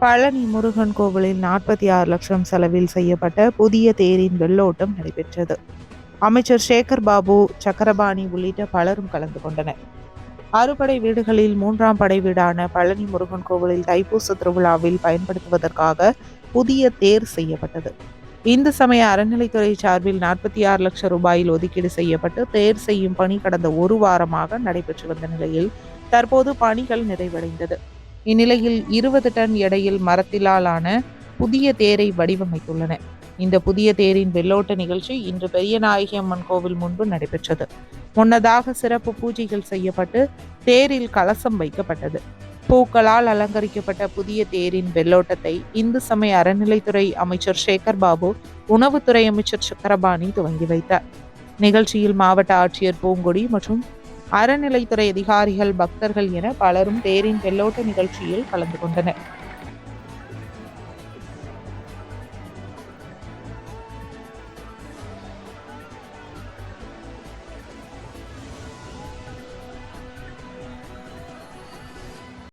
பழனி முருகன் கோவிலில் நாற்பத்தி ஆறு லட்சம் செலவில் செய்யப்பட்ட புதிய தேரின் வெள்ளோட்டம் நடைபெற்றது. அமைச்சர் சேகர் பாபு சக்கரபாணி உள்ளிட்ட பலரும் கலந்து கொண்டனர். அறுபடை வீடுகளில் மூன்றாம் படை வீடான பழனி முருகன் கோவிலில் தைப்பூச திருவிழாவில் பயன்படுத்துவதற்காக புதிய தேர் செய்யப்பட்டது. இந்து சமய அறநிலைத்துறை சார்பில் நாற்பத்தி ஆறு லட்சம் ரூபாயில் ஒதுக்கீடு செய்யப்பட்டு தேர் செய்யும் பணி கடந்த ஒரு வாரமாக நடைபெற்று வந்த நிலையில் தற்போது பணிகள் நிறைவடைந்தது. இந்நிலையில் இருபது டன் எடையில் மரத்திலாலான புதிய தேரை வடிவமைத்துள்ளன. இந்த புதிய தேரின் வெள்ளோட்ட நிகழ்ச்சி இன்று பெரியநாயகி அம்மன் கோவில் முன்பு நடைபெற்றது. முன்னதாக சிறப்பு பூஜைகள் செய்யப்பட்டு தேரில் கலசம் வைக்கப்பட்டது. பூக்களால் அலங்கரிக்கப்பட்ட புதிய தேரின் வெள்ளோட்டத்தை இந்து சமய அறநிலைத்துறை அமைச்சர் சேகர் பாபு உணவுத்துறை அமைச்சர் சக்கரபாணி துவங்கி வைத்தார். நிகழ்ச்சியில் மாவட்ட ஆட்சியர் பூங்கொடி மற்றும் அறநிலைத்துறை அதிகாரிகள் பக்தர்கள் என பலரும் தேரின் வெள்ளோட்ட நிகழ்ச்சியில் கலந்து கொண்டனர்.